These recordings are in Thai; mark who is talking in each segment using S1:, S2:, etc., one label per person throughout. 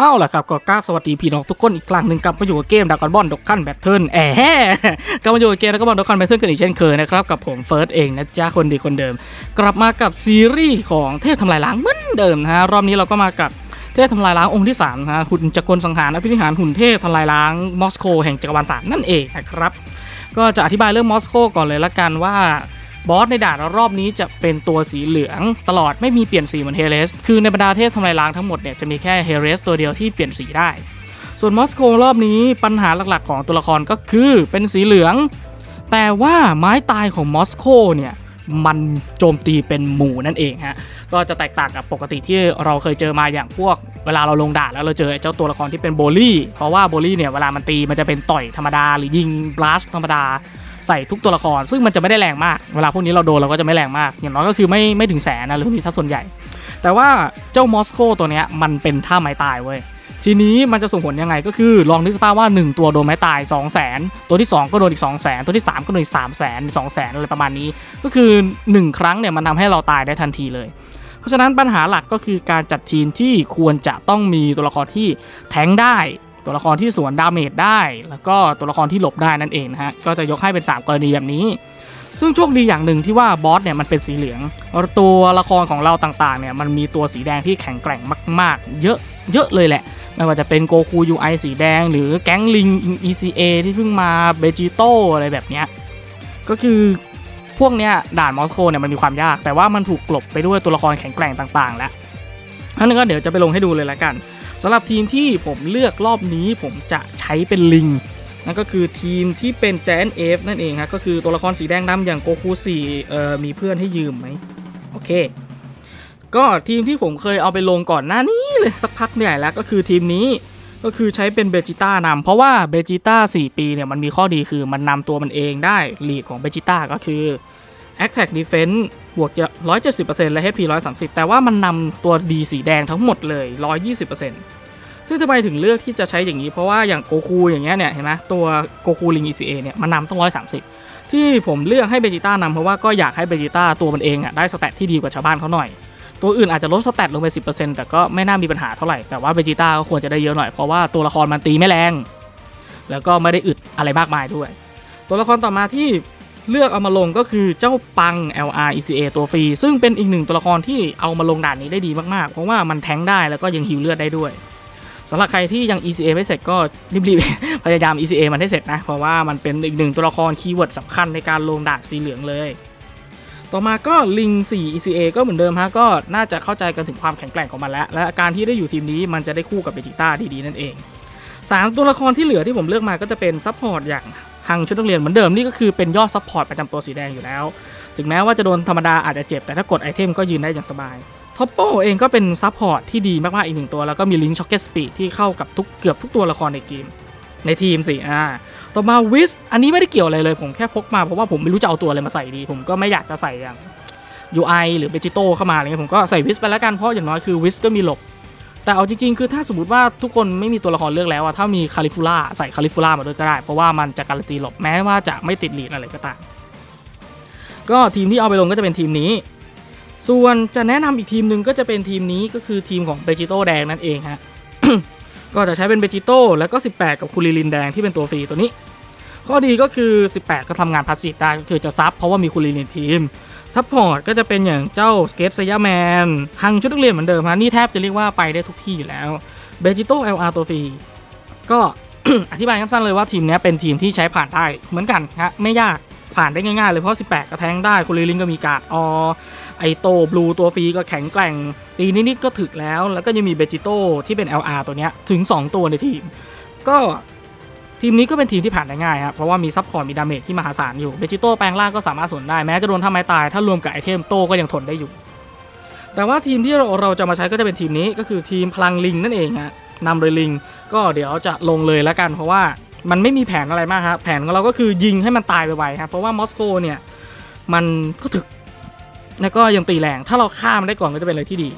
S1: อ้าวล่ะครับก็กราบสวัสดีพี่น้องทุกคนอีกครั้งหนึ่งกลับมาอยู่กับเกมดากอนบอลดอกคันแบทเทิลแอะแฮ่กลับมาอยู่กับเกมดากอนบอลดอกคันแบทเทิลกันอีกเช่นเคยนะครับกับผมเฟิร์สเองนะจ๊ะคนดีคนเดิม กลับมากับซีรีส์ของเทพทำลายล้างเหมือนเดิมนะฮะรอบนี้เราก็มากับเทพทำลายล้างองค์ที่3นะฮะหุ่นจักรสังหารอภินิหารหุ่นเทพทำลายล้างมอสโกแห่งจักรวาลสารนั่นเองนะครับก็จะอธิบายเรื่องมอสโกก่อนเลยละกันว่า บอสในด่านรอบนี้จะเป็นตัวสีเหลือง ตลอดไม่มีเปลี่ยนสีเหมือนเฮเรสคือในบรรดาเทพทำลายล้างทั้งหมดเนี่ยจะมีแค่เฮเรสตัวเดียวที่เปลี่ยนสีได้ ส่วนมอสโกรอบนี้ปัญหาหลักๆ ของตัวละครก็คือเป็นสีเหลือง แต่ว่าไม้ตายของมอสโกเนี่ยมันโจมตีเป็นหมู่นั่นเองฮะ ก็จะแตกต่างกับปกติที่เราเคยเจอมาอย่างพวก เวลาเราลงด่านแล้วเราเจอเจ้าตัวละครที่เป็นโบลี่ เพราะว่าโบลี่เนี่ยเวลามันตีมันจะเป็นต่อยธรรมดาหรือยิงบลัสธรรมดา ใส่ทุกตัวละคร ซึ่งมันจะไม่ได้แรงมากเวลาพวกนี้เราโดนเราก็จะไม่แรงมาก อย่างน้อยก็คือไม่ไม่ถึงแสนนะหรือมีถ้าส่วนใหญ่ แต่ว่าเจ้ามอสโกตัวเนี้ยมันเป็นท่าไม้ตายเว้ยทีนี้มันจะส่งผลยังไงก็คือลองนึกสภาพว่า 1 ตัวโดนไม้ตาย 2 0 0แสนตัวที่ 2 ก็โดนอีก 2 0 0แสนตัวที่ 3 ก็โดนอีก3 0 0แสน2 0 0แสนอะไรประมาณนี้ ก็คือ 1 ครั้งเนี่ยมันทำให้เราตายได้ทันทีเลย เพราะฉะนั้นปัญหาหลักก็คือการจัดทีมที่ควรจะต้องมีตัวละครที่แทงได้ ตัวละครที่สวนดาเมจได้ แล้วก็ตัวละครที่หลบได้นั่นเองนะฮะก็จะยกให้เป็น 3 กรณีแบบนี้ ซึ่งโชคดีอย่างหนึ่งที่ว่าบอสเนี่ยมันเป็นสีเหลืองตัวละครของเราต่างๆเนี่ยมันมีตัวสีแดงที่แข็งแกร่งมาก ๆ เยอะเยอะเลยแหละ ไม่ว่าจะเป็นโกคู UI สีแดง หรือแก๊งลิง ECA ที่เพิ่งมาเบจิโตอะไรแบบเนี้ยก็คือพวกเนี้ยด่านมอสโกเนี่ยมันมีความยาก แต่ว่ามันถูกกลบไปด้วยตัวละครแข็งแกร่งต่าง ๆ แล้วอันนั้นก็เดี๋ยวจะไปลงให้ดูเลยละกัน สำหรับทีมที่ผมเลือกรอบนี้ผมจะใช้เป็นลิงนั่นก็คือทีมที่เป็นแจนเอฟนั่นเองครับก็คือตัวละครสีแดงดำอย่างโกคูสี่เอ่อมีเพื่อนให้ยืมไหมโอเค ก็ทีมที่ผมเคยเอาไปลงก่อนหน้านี้เลยสักพักใหญ่แล้วก็คือทีมนี้ก็คือใช้เป็นเบจิต้านำเพราะว่าเบจิต้า4ปีเนี่ยมันมีข้อดีคือมันนำตัวมันเองได้ลีดของเบจิต้าก็คือ Attack Defense บวกจะ170%และ HP 130 แต่ว่ามันนำตัวดีสีแดงทั้งหมดเลย 120%ซึ่งทำไมถึงเลือกที่จะใช้อย่างนี้ เพราะว่าอย่างโกคูอย่างเงี้ยเนี่ยเห็นไหมตัวโกคูลิง ECA เนี่ยมันนำต้อง 130 ที่ผมเลือกให้เบจิต้านำเพราะว่าก็อยากให้เบจิต้าตัวมันเองอะได้สแตทที่ดีกว่าชาวบ้านเขาหน่อย ตัวอื่นอาจจะลดสแตทลงไป 10%แต่ก็ไม่น่ามีปัญหาเท่าไหร่ แต่ว่าเบจิต้าก็ควรจะได้เยอะหน่อยเพราะว่าตัวละครมันตีไม่แรง แล้วก็ไม่ได้อึดอะไรมากมายด้วย ตัวละครต่อมาที่ เลือกเอามาลงก็คือเจ้าปัง LR ECA ตัวฟรี ซึ่งเป็นอีกหนึ่งตัวละครที่เอามาลงด่านนี้ได้ดีมากๆ เพราะว่ามันแทงได้แล้วก็ยังฮิวเลือดได้ด้วยสำหรับใครที่ยัง ECA ไม่เสร็จก็รีบๆพยายาม ECA มันให้เสร็จนะ เพราะว่ามันเป็นอีกหนึ่งตัวละครคีย์เวิร์ดสำคัญในการลงด่านสีเหลืองเลย ต่อมาก็ลิง 4 ECA ก็เหมือนเดิมฮะก็น่าจะเข้าใจกันถึงความแข็งแกร่งของมันแล้ว และการที่ได้อยู่ทีมนี้มันจะได้คู่กับเบจิต้าดีๆนั่นเอง 3 ตัวละครที่เหลือที่ผมเลือกมาก็จะเป็นซัพพอร์ตอย่าง ฮังชุดนักเรียนเหมือนเดิมนี่ก็คือเป็นยอดซัพพอร์ตประจำตัวสีแดงอยู่แล้ว ถึงแม้ว่าจะโดนธรรมดาอาจจะเจ็บแต่ถ้ากดไอเทมก็ยืนได้อย่างสบายท็อปโปเองก็เป็นซัพพอร์ตที่ดีมากๆอีกหนึ่งตัว แล้วก็มีลิงช็อกเก็ตสปีดที่เข้ากับทุกเกือบทุกตัวละครในเกมในทีมสิอ่าต่อมาวิสอันนี้ไม่ได้เกี่ยวอะไรเลย ผมแค่พกมาเพราะว่าผมไม่รู้จะเอาตัวอะไรมาใส่ดี ผมก็ไม่อยากจะใส่อย่าง UI หรือเบจิโตเข้ามาอะไรเงี้ยผมก็ใส่วิสไปแล้วกันเพราะอย่างน้อยคือวิสก็มีหลบ แต่เอาจริงๆ คือถ้าสมมติว่าทุกคนไม่มีตัวละครเลือกแล้วอะถ้ามีคาลิฟูล่าใส่คาลิฟูล่ามาด้วยก็ได้ เพราะว่ามันจะการันตีหลบแม้ว่าจะไม่ติดหลีดอะไรก็ตาม ก็ทีมที่เอาไปลงก็จะเป็นทีมนี้ ส่วนจะแนะนำอีกทีมหนึ่งก็จะเป็นทีมนี้ก็คือทีมของเบจิโต้แดงนั่นเองฮะ ก็จะใช้เป็นเบจิโต้แล้วก็ 18 กับคูริลินแดงที่เป็นตัวฟรีตัวนี้ ข้อดีก็คือ 18 ก็ทำงานพาสซีฟได้ก็คือจะซับเพราะว่ามีคูริลินทีม ซัพพอร์ตก็จะเป็นอย่างเจ้าสเกตสยาแมนฮังชุดนักเรียนเหมือนเดิมฮะนี่แทบจะเรียกว่าไปได้ทุกที่อยู่แล้วเบจิโต LR ตัวฟรีก็อธิบายสั้นๆเลยว่าทีมนี้เป็นทีมที่ใช้ผ่านได้เหมือนกันฮะไม่ยากผ่านได้ง่ายๆเลยเพราะ 18 ก็แทงได้คุณลิลิงก็มีการ์ดอไอโตบลูตัวฟรีก็แข็งแกร่ง ตีนิดๆก็ถึกแล้ว แล้วก็ยังมีเบจิโต้ที่เป็น LR ตัวเนี้ยถึง 2 ตัวในทีม ก็ ทีมนี้ก็เป็นทีมที่ผ่านได้ง่ายครับเพราะว่ามีซับพอร์ตมีดาเมจที่มหาศาลอยู่เบจิโต้แปลงร่างก็สามารถสวนได้แม้จะโดนทำไม้ตาย ถ้ารวมกับไอเทมโต้ก็ยังทนได้อยู่ แต่ว่าทีมที่เราเราจะมาใช้ก็จะเป็นทีมนี้ก็คือทีมพลังลิงนั่นเองฮะนำโดยลิง ก็เดี๋ยวจะลงเลยแล้วกันเพราะว่ามันไม่มีแผนอะไรมากครับแผนของเราก็คือยิงให้มันตายไปไวๆครับเพราะว่ามอสโกเนี่ยมันก็ถึกแล้วก็ยังตีแรง ถ้าเราฆ่ามันได้ก่อนก็จะเป็นอะไรที่ดี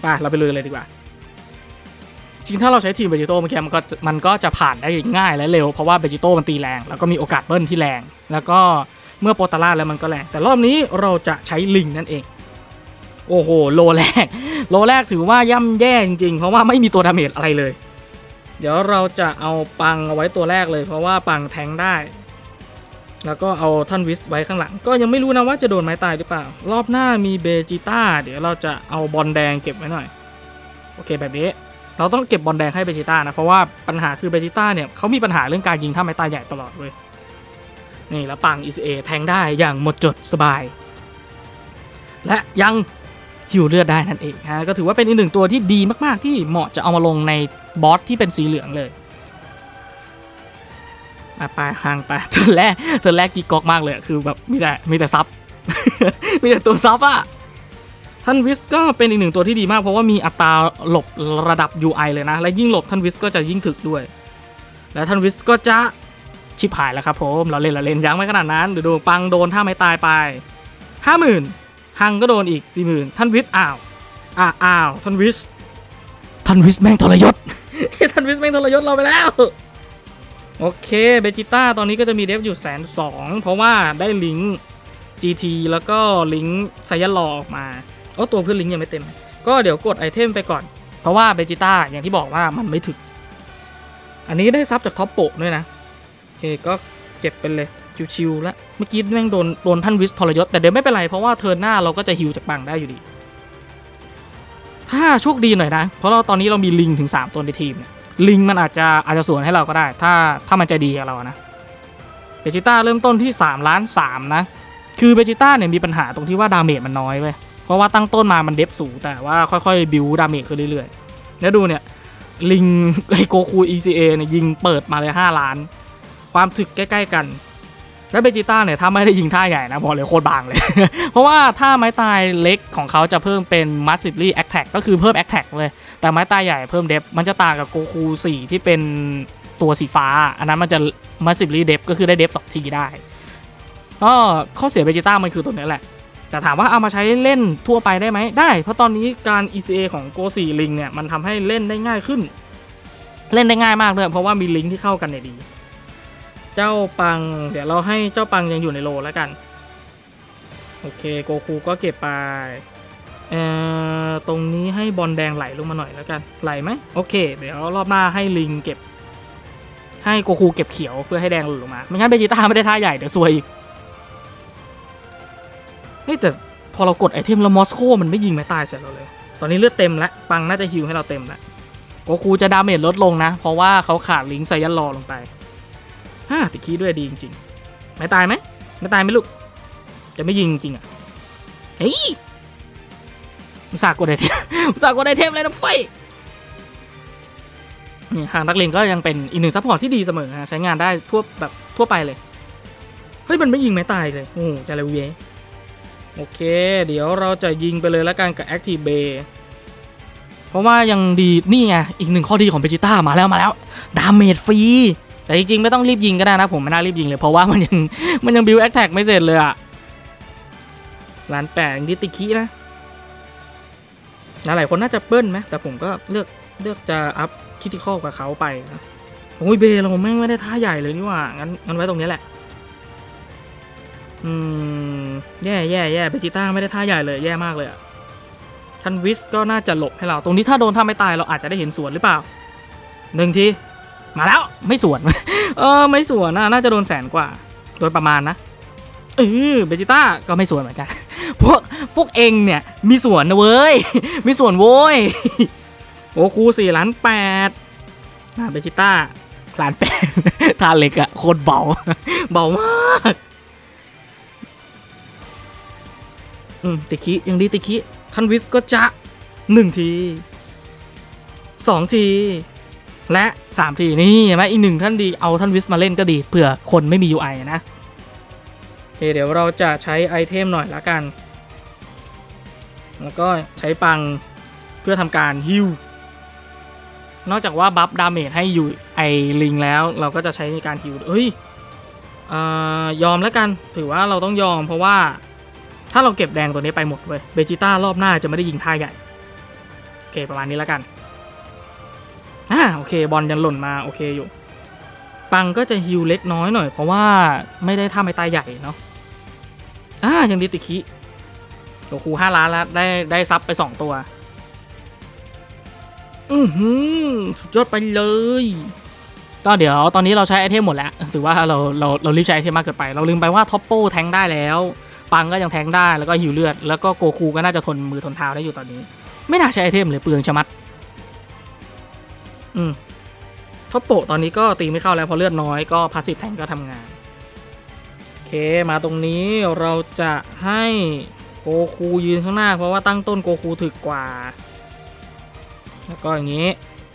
S1: ไปเราไปเลยเลยดีกว่า จริงถ้าเราใช้ทีมเบจิโต้เมื่อกี้มันก็มันก็จะผ่านได้ง่ายและเร็ว เพราะว่าเบจิโต้มันตีแรง แล้วก็มีโอกาสเบิ้ลที่แรง แล้วก็เมื่อโปตาร่าแล้วมันก็แรง แต่รอบนี้เราจะใช้ลิงนั่นเอง โอ้โห โลแรก โลแรกถือว่าย่ำแย่จริง ๆ เพราะว่าไม่มีตัวดาเมจอะไรเลย เดี๋ยวเราจะเอาปังเอาไว้ตัวแรกเลย เพราะว่าปังแทงได้ แล้วก็เอาท่านวิสไว้ข้างหลัง ก็ยังไม่รู้นะว่าจะโดนไม้ตายหรือเปล่า รอบหน้ามีเบจิต้า เดี๋ยวเราจะเอาบอลแดงเก็บไว้หน่อย โอเคแบบนี้ เราต้องเก็บบอลแดงให้เบจิต้านะเพราะว่าปัญหาคือเบจิต้าเนี่ยเขามีปัญหาเรื่องการยิงท่าไม้ตายใหญ่ตลอดเว้ยนี่แล้วปัง ECA แทงได้อย่างหมดจดสบาย และยังหิวเลือดได้นั่นเองฮะก็ถือว่าเป็นอีกหนึ่งตัวที่ดีมากๆ ที่เหมาะจะเอามาลงในบอสที่เป็นสีเหลืองเลยอะไปห่างไปเธอแรกเธอแรกกีกอกมากเลยคือแบบมีแต่มีแต่ซับ มีแต่ตัวซับอะ ท่านวิสก็เป็นอีกหนึ่งตัวที่ดีมากเพราะว่ามีอัตราหลบระดับ UI เลยนะ และยิ่งหลบท่านวิสก็จะยิ่งถึกด้วย และท่านวิสก็จะชิบหายแล้วครับผมเราเล่นเราเล่นยังไม่ขนาดนั้นเดี๋ยวดูปังโดนท่าไม่ตายไปห้าหมื่นฮังก็โดนอีกสี่หมื่นท่านวิทย์อ้าวอ่าอ้าวท่านวิสท่านวิสแม่งทรยศท่านวิสแม่งทรยศเราไปแล้วโอเคเบจิต้าตอนนี้ก็จะมีเดฟอยู่แสนสองเพราะว่าได้ลิงก์ GT แล้วก็ลิงก์ไซยันรอออกมา โอ้ตัวเพื่อนลิงยังไม่เต็ม ก็เดี๋ยวกดไอเทมไปก่อน เพราะว่าเบจิต้าอย่างที่บอกว่ามันไม่ถึก อันนี้ได้ซับจากท็อปโปะด้วยนะโอเคก็เก็บไปเลยชิวๆแล้วเมื่อกี้แม่งโดนโดนท่านวิสทรยศ แต่เดี๋ยวไม่เป็นไร เพราะว่าเทิร์นหน้าเราก็จะฮิวจากบังได้อยู่ดี ถ้าโชคดีหน่อยนะ เพราะเราตอนนี้เรามีลิงถึง 3 ตัวในทีมเนี่ยลิงมันอาจจะอาจจะสวนให้เราก็ได้ ถ้าถ้ามันใจดีกับเรานะเบจิต้าเริ่มต้นที่3ล้าน3นะ คือเบจิต้าเนี่ยมีปัญหาตรงที่ว่าดาเมจมันน้อยเว้ย เพราะว่าตั้งต้นมามันเดฟสูงแต่ว่าค่อยๆ บิวดาเมจขึ้นเรื่อยๆ แล้วดูเนี่ย ลิงไอโกคู ECA เนี่ยยิงเปิดมาเลย 5 ล้าน ความถึกใกล้ ๆ กัน แล้วเบจิต้าเนี่ยถ้าไม่ได้ยิงท่าใหญ่นะบอเลยโคตรบางเลย เพราะว่าถ้าไม้ตายเล็กของเขาจะเพิ่มเป็น massively attack ก็คือเพิ่ม attack เลย แต่ไม้ตายใหญ่เพิ่ม depth มันจะต่างกับโกคู 4 ที่เป็นตัวสีฟ้า อันนั้นมันจะ massively depth ก็คือได้ depth สองทีได้ก็ข้อเสียเบจิต้ามันคือตัวนี้แหละ แต่ถามว่าเอามาใช้เล่นทั่วไปได้ไหมได้ เพราะตอนนี้การ ECA ของโก4ลิงเนี่ยมันทำให้เล่นได้ง่ายขึ้น เล่นได้ง่ายมากเลยเพราะว่ามีลิงก์ที่เข้ากันเนี่ยดี เจ้าปัง เดี๋ยวเราให้เจ้าปังยังอยู่ในโลแล้วกัน โอเคโกคูก็เก็บไปเอ่อตรงนี้ให้บอลแดงไหลลงมาหน่อยแล้วกันไหลไหมโอเค เดี๋ยวรอบหน้าให้ลิงเก็บ ให้โกคูเก็บเขียวเพื่อให้แดงหลุดลงมาไม่งั้นเบจิต้าไม่ได้ท่าใหญ่เดี๋ยวซวยอีก เฮ้ยแต่พอเรากดไอเทมแล้วมอสโคมันไม่ยิงไม่ตายเสร็จเราเลย ตอนนี้เลือดเต็มแล้วปังน่าจะฮิวให้เราเต็มแล้วโกคูจะดาเมจลดลงนะ เพราะว่าเขาขาดลิงไซยันรอลงไปฮ่าติคีด้วยดีจริงๆ ไม่ตายไหมไม่ตายไหมลูก จะไม่ยิงจริงอะ เฮ้ยอุตส่าห์กดไอเทมอุตส่าห์กดไอเทมเลยนะไฟนี่ทางนักเลงก็ยังเป็นอีกหนึ่งซัพพอร์ตที่ดีเสมอนะใช้งานได้ทั่วแบบทั่วไปเลย เฮ้ยมันไม่ยิงไม่ตายเลย โอ้โหจะเลยเวย โอเค เดี๋ยวเราจะยิงไปเลยแล้วกันกับ Active Bay เพราะว่ายังดีนี่ไงอีกหนึ่งข้อดีของเบจิต้ามาแล้วมาแล้วดาเมจฟรีแต่จริงๆไม่ต้องรีบยิงก็ได้นะผมไม่น่ารีบยิงเลยเพราะว่ามันยังมันยังบิวแอคแท็กไม่เสร็จเลยอะล้านแปดดิติคินะหลายคนน่าจะเบิ้ลไหมแต่ผมก็เลือกเลือกจะอัพคิติคอลกับเขาไปนะโอ้ยเบเราแม่งไม่ได้ท่าใหญ่เลยนี่ว่างั้นงั้นไว้ตรงนี้แหละ อืม แย่แย่แย่เบจิต้าไม่ได้ท่าใหญ่เลยแย่มากเลยอะทันวิสก็น่าจะหลบให้เรา ตรงนี้ถ้าโดนท่าไม่ตายเราอาจจะได้เห็นสวนหรือเปล่าหนึ่งทีมาแล้วไม่สวน เออไม่สวนน่าจะโดนแสนกว่า โดยประมาณนะเออเบจิต้าก็ไม่สวนเหมือนกัน พวกพวกเองเนี่ย มีสวนนะเว้ย มีสวนโว้ยโอ้ครูสี่ล้านแปดนะเบจิต้าล้านแปดทาเล็กอะโคตรเบา เบามาก อืมติคิยังดีติคิทันวิสก็จะหนึ่งทีสองที และ3ทีนี่เห็นไหมอีกหนึ่งท่านดีเอาท่านวิสมาเล่นก็ดีเผื่อคนไม่มี UI นะโอเคเดี๋ยวเราจะใช้ไอเทมหน่อยละกัน แล้วก็ใช้ปังเพื่อทำการฮิว นอกจากว่าบัฟดาเมจให้อยู่ไอลิงแล้ว เราก็จะใช้ในการฮิวเอ้ยอยอมแล้วกัน ถือว่าเราต้องยอมเพราะว่า ถ้าเราเก็บแดงตัวนี้ไปหมดเว้ยเบจิต้ารอบหน้าจะไม่ได้ยิงท่าใหญ่โอเคประมาณนี้แล้วกันอ่าโอเคบอลยันหล่นมาโอเคอยู่ ปังก็จะฮิวเล็กน้อยหน่อย เพราะว่าไม่ได้ท่าไม่ตายใหญ่เนาะอ่ายังดีติคิโอโกคูห้าล้านแล้วได้ได้ซับไปสองตัว อือหือสุดยอดไปเลยก็เดี๋ยวตอนนี้เราใช้ไอเทมหมดแล้ว ถือว่าเราเราเรารีบใช้ไอเทมมากเกินไป เราลืมไปว่าท็อปโป้แทงได้แล้ว ปังก็ยังแทงได้แล้วก็หิวเลือด แล้วก็โกคูก็น่าจะทนมือทนเท้าได้อยู่ตอนนี้ ไม่น่าใช้ไอเทมเลยเปลืองชะมัด อืมท็อปโปตอนนี้ก็ตีไม่เข้าแล้วเพราะเลือดน้อยก็พาสซีฟแทงก็ทำงานโอเคมาตรงนี้เราจะให้โกคูยืนข้างหน้า เพราะว่าตั้งต้นโกคูถึกกว่า แล้วก็อย่างนี้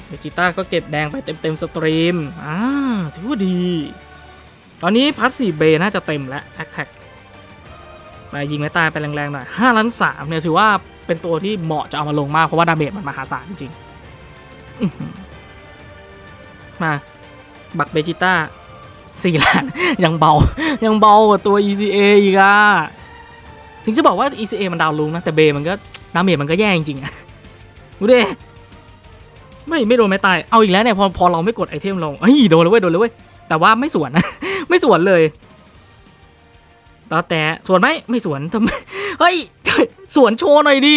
S1: เวจิต้าก็เก็บแดงไปเต็มเต็มๆสตรีมอ่าถือว่าดี ตอนนี้พัสซีเบน่าจะเต็มแล้วแอคแท็ก ไปยิงไม่ตายไปแรงๆหน่อย5ล้าน3เนี่ยถือว่าเป็นตัวที่เหมาะจะเอามาลงมาก เพราะว่าดาเมจมันมหาศาลจริงๆมาบักเบจิต้าสี่ล้านยังเบา ยังเบากว่าตัว ECA อีกอะถึงจะบอกว่า ECA มันดาวลุงนะ แต่เบมันก็ดาเมจมันก็แย่จริงๆอะดูดิไม่ไม่โดนไม่ตาย เอาอีกแล้วเนี่ยพอพอเราไม่กดไอเทมลงเฮ้ยโดนเลยเว้ยโดนเลยเว้ยแต่ว่าไม่สวนนะ ไม่สวนเลย ตาแต่สวนไหมไม่สวนทำไมเฮ้ยสวนโชว์หน่อยดิ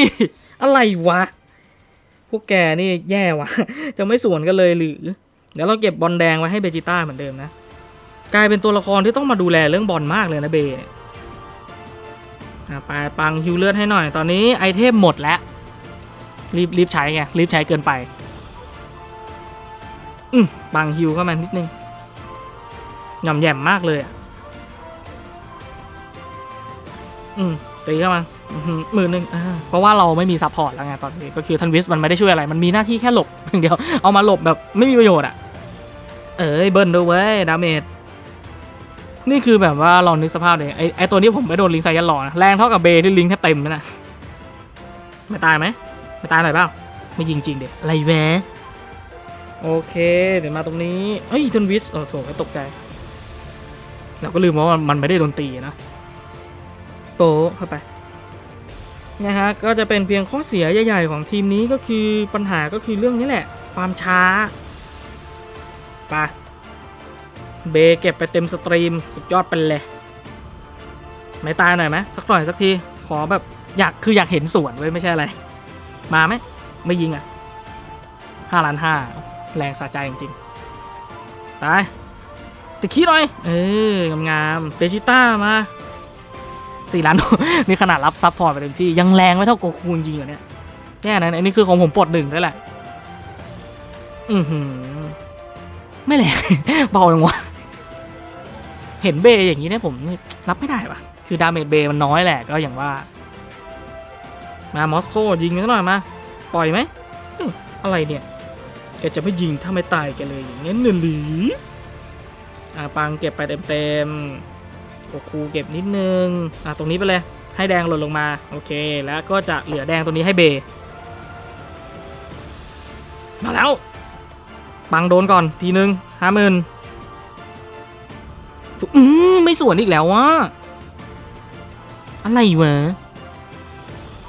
S1: อะไรวะ พวกแกนี่แย่วะจะไม่สวนกันเลยหรือเดี๋ยวเราเก็บบอลแดงไว้ให้เบจิต้าเหมือนเดิมนะ กลายเป็นตัวละครที่ต้องมาดูแลเรื่องบอลมากเลยนะเบยอะไปปังฮิวเลือดให้หน่อย ตอนนี้ไอเทมหมดแล้ว รีบรีบใช้ไงรีบใช้เกินไป อืมปังฮิวเข้ามานิดนึงหย่อมแย่มมากเลยอะ อืมตีเข้ามาหมื่นหนึ่งเพราะว่าเราไม่มีซัพพอร์ตแล้วไงตอนนี้ก็คือทันวิสมันไม่ได้ช่วยอะไร มันมีหน้าที่แค่หลบอย่างเดียว เอามาหลบแบบไม่มีประโยชน์อะ เอ้ยเบิ้ลด้วยเว้ยดาเมจนี่คือแบบว่าลองนึกสภาพเลยไอไอตัวนี้ผมไปโดนลิงไซยันหล่อนะแรงเท่ากับเบที่ลิงแทบเต็มเลยนะไม่ตายไหมไม่ตายหน่อยเปล่าไม่ยิงจริงเด็กอะไรแวะโอเค เดี๋ยวมาตรงนี้เอ้ยทันวิสโอ้โถตกใจ เราก็ลืมว่ามันไม่ได้โดนตีนะ โปะเข้าไปนะฮะก็จะเป็นเพียงข้อเสียใหญ่ ๆ ของทีมนี้ก็คือปัญหาก็คือเรื่องนี้แหละ ความช้าไปเบเก็บไปเต็มสตรีม สุดยอดไปเลย ไม่ตายหน่อยไหมสักหน่อยสักที ขอแบบอยากคืออยากเห็นสวนไว้ยไม่ใช่อะไร มาไหมไม่ยิงอะห้าล้านห้าแรงสะใจจริงๆ ตายตะขี้หน่อย เอองามๆเบจิต้ามา สี่ล้าน นี่ขนาดรับซับพอร์ตไปเต็มที่ ยังแรงไม่เท่าโกคูจริงเหรอเนี่ยแย่นะอันนี้คือของผมปลดหนึ่งด้วยแหละ อือหือ ไม่แรงเบาจังวะ เห็นเบย์อย่างนี้เนี่ยผมรับไม่ได้ปะคือดาเมจเบย์มันน้อยแหละก็อย่างว่า มามอสโกยิงกันหน่อยมา ปล่อยไหม อะไรเนี่ย แกจะไม่ยิงถ้าไม่ตายแกเลยอย่างงี้นหรืออ่าปังเก็บไปเต็มๆ โกคูเก็บนิดนึง อ่าตรงนี้ไปเลย ให้แดงหล่นลงมา โอเค แล้วก็จะเหลือแดงตรงนี้ให้เบย์มาแล้ว ปังโดนก่อนทีนึงห้าหมื่นอืมไม่สวนอีกแล้ววะ อะไรวะ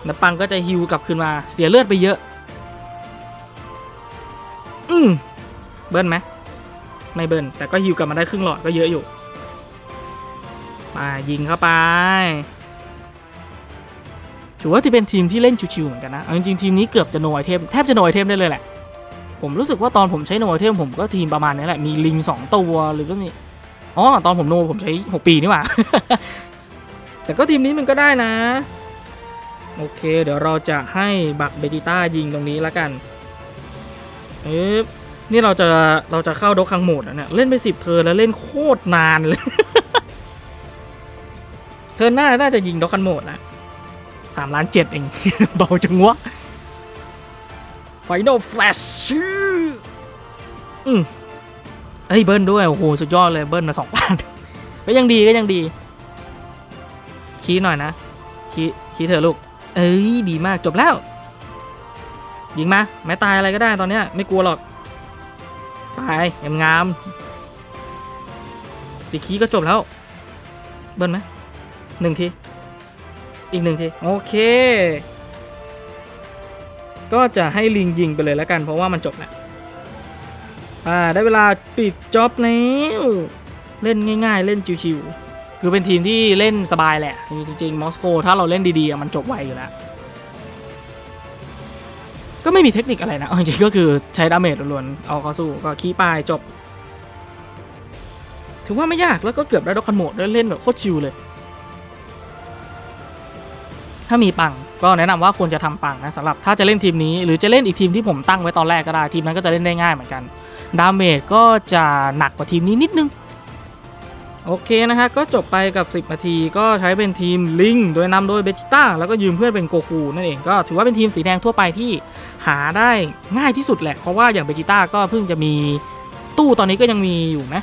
S1: แล้วปังก็จะฮิวกลับคืนมา เสียเลือดไปเยอะ อืมเบิ้ลไหมไม่เบิ้ลแต่ก็ฮิวกลับมาได้ครึ่งหลอดก็เยอะอยู่ มายิงเข้าไปถือว่าที่เป็นทีมที่เล่นชิวๆเหมือนกันนะเอาจริงๆทีมนี้เกือบจะโนไอเทมแทบจะโนไอเทมได้เลยแหละ ผมรู้สึกว่าตอนผมใช้โนไอเทมผมก็ทีมประมาณนี้แหละ มีลิงสองตัวหรือก็นี่อ๋อตอนผมโนผมใช้หกปีนี่หว่า แต่ก็ทีมนี้มันก็ได้นะ โอเค เดี๋ยวเราจะให้บักเบจิต้ายิงตรงนี้แล้วกันเอ๊ะนี่เราจะเราจะเข้าดกคังโหมดแล้วเนี่ยเล่นไปสิบเทิร์นแล้วเล่นโคตรนานเลย เทิร์นหน้าน่าจะยิงดกคันโหมดนะสามล้านเจ็ดเอง เบาจังวะ Final Flash อืมเฮ้ยเบิ้ลด้วย โอ้โห สุดยอดเลยเบิ้ลมาสองพันก็ยังดีก็ยังดี คีหน่อยนะ คีคีเถอลูก เอ้ย ดีมากจบแล้ว ยิงมาไม่ตายอะไรก็ได้ตอนเนี้ย ไม่กลัวหรอก ไปงามงามตีคีก็จบแล้ว เบิ้ลไหม หนึ่งที อีกหนึ่งที โอเค ก็จะให้ลิงยิงไปเลยแล้วกัน เพราะว่ามันจบแล้วอ่าได้เวลาปิดจ็อบแล้วเล่นง่าย ๆ เล่นชิวๆคือเป็นทีมที่เล่นสบายแหละ จริงๆมอสโกถ้าเราเล่นดีๆ มันจบไวอยู่แล้ว ก็ไม่มีเทคนิคอะไรนะจริงๆก็คือใช้ดาเมจล้วนๆเอาเข้าสู้ก็ขี้ปลายจบ ถือว่าไม่ยากแล้วก็เกือบได้ดอกคันโหมดด้วยเล่นแบบโคตรชิลเลย ถ้ามีปังก็แนะนำว่าควรจะทำปังนะสำหรับถ้าจะเล่นทีมนี้หรือจะเล่นอีกทีมที่ผมตั้งไว้ตอนแรกก็ได้ทีมนั้นก็จะเล่นได้ง่ายเหมือนกันดาเมจก็จะหนักกว่าทีมนี้นิดนึงโอเคนะฮะก็จบไปกับ 10 นาทีก็ใช้เป็นทีมลิงโดยนำโดยเบจิต้าแล้วก็ยืมเพื่อนเป็นโกคูนั่นเองก็ถือว่าเป็นทีมสีแดงทั่วไปที่หาได้ง่ายที่สุดแหละ เพราะว่าอย่างเบจิต้าก็เพิ่งจะมีตู้ตอนนี้ก็ยังมีอยู่ไหม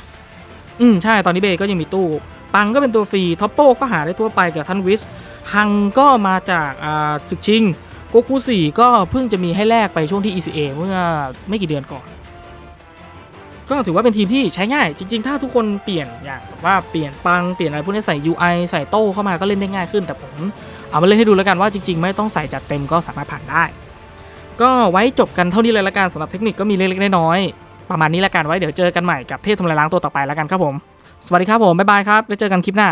S1: อืมใช่ตอนนี้เบก็ยังมีตู้ ปังก็เป็นตัวฟรีท็อปโป้ก็หาได้ทั่วไปกับทันวิสฮังก็มาจากอ่าศึกชิงโกคูสี่ก็เพิ่งจะมีให้แลกไปช่วงที่ ECA เมื่อไม่กี่เดือนก่อน ก็ถือว่าเป็นทีมที่ใช้ง่าย จริง ๆ ถ้าทุกคนเปลี่ยนอย่างว่าเปลี่ยนปังเปลี่ยนอะไรพวกนี้ใส่ UI ใส่โต้เข้ามาก็เล่นได้ง่ายขึ้นแต่ผมเอามาเล่นให้ดูแล้วกันว่าจริง ๆ ไม่ต้องใส่จัดเต็มก็สามารถผ่านได้ ก็ไว้จบกันเท่านี้เลยละกันสำหรับเทคนิคก็มีเล็กๆน้อยๆประมาณนี้ละกันไว้เดี๋ยวเจอกันใหม่กับเทพทำลายล้างตัวต่อไปแล้วกันครับผม สวัสดีครับผม บ๊ายบายครับ ไว้เจอกันคลิปหน้า